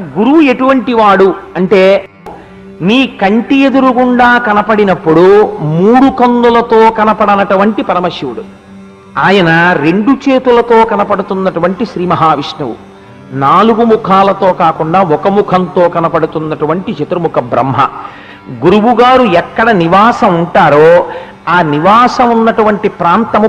ఆ గురువు ఎటువంటి వాడు అంటే నీ కంటి ఎదురుగుండా కనపడినప్పుడు మూడు కన్నులతో కనపడనటువంటి పరమశివుడు. ఆయన రెండు చేతులతో కనపడుతున్నటువంటి శ్రీ మహావిష్ణువు. నాలుగు ముఖాలతో కాకుండా ఒక ముఖంతో కనపడుతున్నటువంటి చతుర్ముఖ బ్రహ్మ. గురువుగారు ఎక్కడ నివాసం ఉంటారో ఆ నివాసం ఉన్నటువంటి ప్రాంతము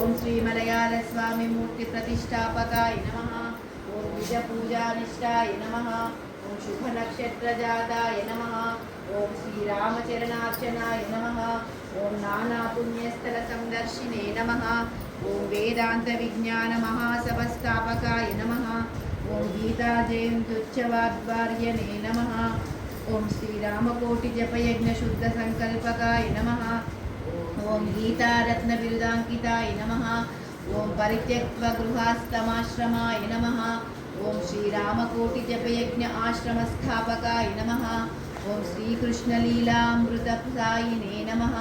ఓం శ్రీ మలయాళ స్వామి మూర్తి ప్రతిష్టాపకాయ నమ. ఓం నిజ పూజానిష్టాయ నమ. ఓం శుభ నక్షత్ర జాతాయ నమః. ఓం శ్రీరామచరణార్చనాయ నమ. ఓం నానా పుణ్యస్థల సందర్శినే నమ. ఓం వేదాంత విజ్ఞాన మహాసభస్థాపకాయ నమ. ఓం గీతా జయంత్యుచ్చవాద్వార్యనే నమ. ఓం శ్రీరామకోటి జపయజ్ఞ శుద్ధ సంకల్పకాయ నమ. ओम ॐ गीतारत्नबिरुदाङ्किताय नमः। ॐ परित्यक्तगृहास्तमाश्रमाय नमः। ॐ श्रीरामकोटिजपयज्ञ आश्रमस्थापकाय नमः। ॐ श्रीकृष्णलीलामृतसायिने नमः।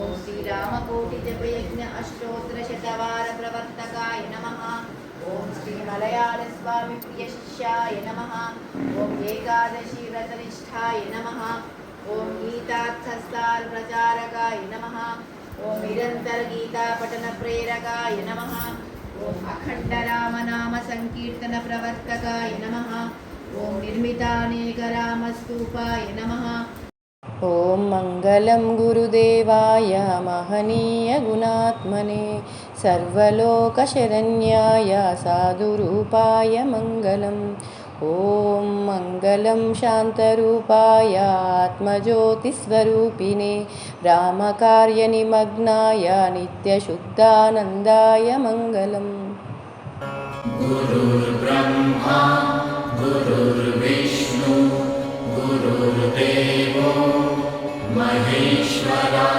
ॐ श्रीरामकोटिजपयज्ञ अष्टोत्तरशतवारप्रवर्तकाय नमः। ॐ प्रियशिष्याय नमः। ॐ एकादशीव्रतनिष्ठाय नमः। ओम गीता य नमः। ॐ निरन्तरगीतापठनप्रेरकाय नमः। ॐ अखण्डरामनामसङ्कीर्तनप्रवर्तकाय नमः। ॐ निर्मितानेकरामस्तूपाय नमः। ॐ मङ्गलं गुरुदेवाय महनीयगुणात्मने सर्वलोकशरण्याय साधुरूपाय मङ्गलम्। ॐ मङ्गलं शान्तरूपाय आत्मज्योतिस्वरूपिणे रामकार्यनिमग्नाय नित्यशुद्धानन्दाय मङ्गलम्। गुरुर्ब्रह्मा गुरुर्विष्णु गुरुर्देवो महेश्वरा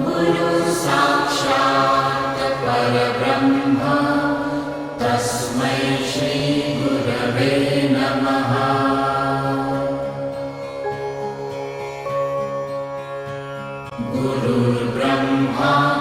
गुरुसाक्षात् परब्रह्मा। गुरुर्ब्रह्मा।